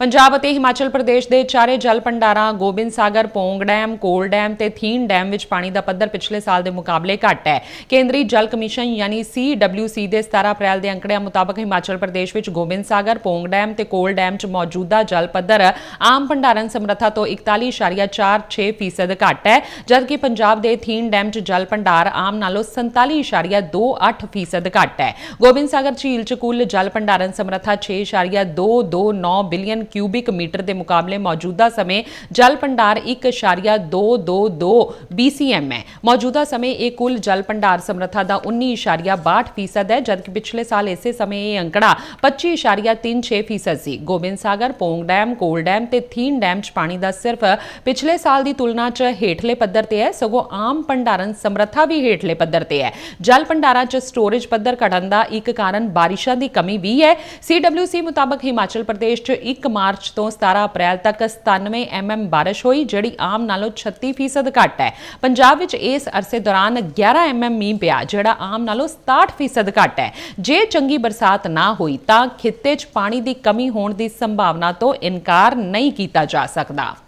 ਪੰਜਾਬ ਅਤੇ ਹਿਮਾਚਲ ਪ੍ਰਦੇਸ਼ ਦੇ ਚਾਰੇ ਜਲ ਭੰਡਾਰਾਂ ਗੋਬਿੰਦ ਸਾਗਰ, ਪੌਂਗ ਡੈਮ, ਕੋਲ ਡੈਮ ਤੇ ਥੀਨ ਡੈਮ ਵਿੱਚ ਪਾਣੀ ਦਾ ਪੱਧਰ ਪਿਛਲੇ ਸਾਲ ਦੇ ਮੁਕਾਬਲੇ ਘੱਟ ਹੈ। ਕੇਂਦਰੀ ਜਲ ਕਮਿਸ਼ਨ ਯਾਨੀ CWC ਦੇ 17 ਅਪ੍ਰੈਲ ਦੇ ਅੰਕੜਿਆਂ ਮੁਤਾਬਕ ਹਿਮਾਚਲ ਪ੍ਰਦੇਸ਼ ਵਿੱਚ ਗੋਬਿੰਦ ਸਾਗਰ, ਪੌਂਗ ਡੈਮ ਤੇ ਕੋਲ ਡੈਮ 'ਚ ਮੌਜੂਦਾ ਜਲ ਪੱਧਰ ਆਮ ਭੰਡਾਰਨ ਸਮਰੱਥਾ ਤੋਂ 41.46% ਫੀਸਦ ਘੱਟ ਹੈ, ਜਦਕਿ ਪੰਜਾਬ ਦੇ ਥੀਨ ਡੈਮ 'ਚ ਜਲ ਭੰਡਾਰ ਆਮ ਨਾਲੋਂ 47.28% ਫੀਸਦ ਘੱਟ ਹੈ। ਗੋਬਿੰਦ ਸਾਗਰ ਝੀਲ 'ਚ ਕੁੱਲ ਜਲ ਭੰਡਾਰਨ ਸਮਰੱਥਾ 6.229 ਬਿਲੀਅਨ ਕਿਊਬਿਕ ਮੀਟਰ ਦੇ ਮੁਕਾਬਲੇ ਮੌਜੂਦਾ ਸਮੇਂ ਜਲ ਭੰਡਾਰ 1.222 BCM ਹੈ ਮੌਜੂਦਾ ਸਮੇਂ ਇਹ ਕੁੱਲ ਜਲ ਭੰਡਾਰ ਸਮਰੱਥਾ ਦਾ 19.62% ਫੀਸਦ ਹੈ ਜਦਕਿ ਪਿਛਲੇ ਸਾਲ ਇਸੇ ਸਮੇਂ ਇਹ ਅੰਕੜਾ 25.36 ਫੀਸਦ ਸੀ ਗੋਬਿੰਦ ਸਾਗਰ ਪੌਂਗ ਡੈਮ ਕੋਲ ਡੈਮ ਤੇ ਥੀਨ ਡੈਮ 'ਚ ਪਾਣੀ ਦਾ ਸਿਰਫ ਪਿਛਲੇ ਸਾਲ ਦੀ ਤੁਲਨਾ 'ਚ ਹੇਠਲੇ ਪੱਧਰ ਤੇ ਹੈ ਸਗੋਂ ਆਮ ਭੰਡਾਰਨ ਸਮਰੱਥਾ ਵੀ ਹੇਠਲੇ ਪੱਧਰ ਤੇ ਹੈ ਜਲ ਭੰਡਾਰਾਂ 'ਚ ਸਟੋਰੇਜ ਪੱਧਰ ਘਟਣ ਦਾ ਇੱਕ ਕਾਰਨ ਬਾਰਿਸ਼ਾਂ ਦੀ ਕਮੀ ਵੀ ਹੈ CWC ਮੁਤਾਬਕ ਹਿਮਾਚਲ ਪ੍ਰਦੇਸ਼ 'ਚ 1 ਮਾਰਚ ਤੋਂ 17 ਅਪ੍ਰੈਲ ਤੱਕ 97 mm ਬਾਰਿਸ਼ ਹੋਈ, ਜਿਹੜੀ ਆਮ ਨਾਲੋਂ 36% ਘੱਟ ਹੈ। ਪੰਜਾਬ ਵਿੱਚ ਇਸ ਅਰਸੇ ਦੌਰਾਨ 11 mm ਮੀਂਹ ਪਿਆ, ਜਿਹੜਾ ਆਮ ਨਾਲੋਂ 67% ਘੱਟ ਹੈ। ਜੇ ਚੰਗੀ ਬਰਸਾਤ ਨਾ ਹੋਈ, ਤਾਂ ਖਿੱਤੇ 'ਚ ਪਾਣੀ ਦੀ ਕਮੀ ਹੋਣ ਦੀ ਸੰਭਾਵਨਾ ਤੋਂ ਇਨਕਾਰ ਨਹੀਂ ਕੀਤਾ ਜਾ ਸਕਦਾ।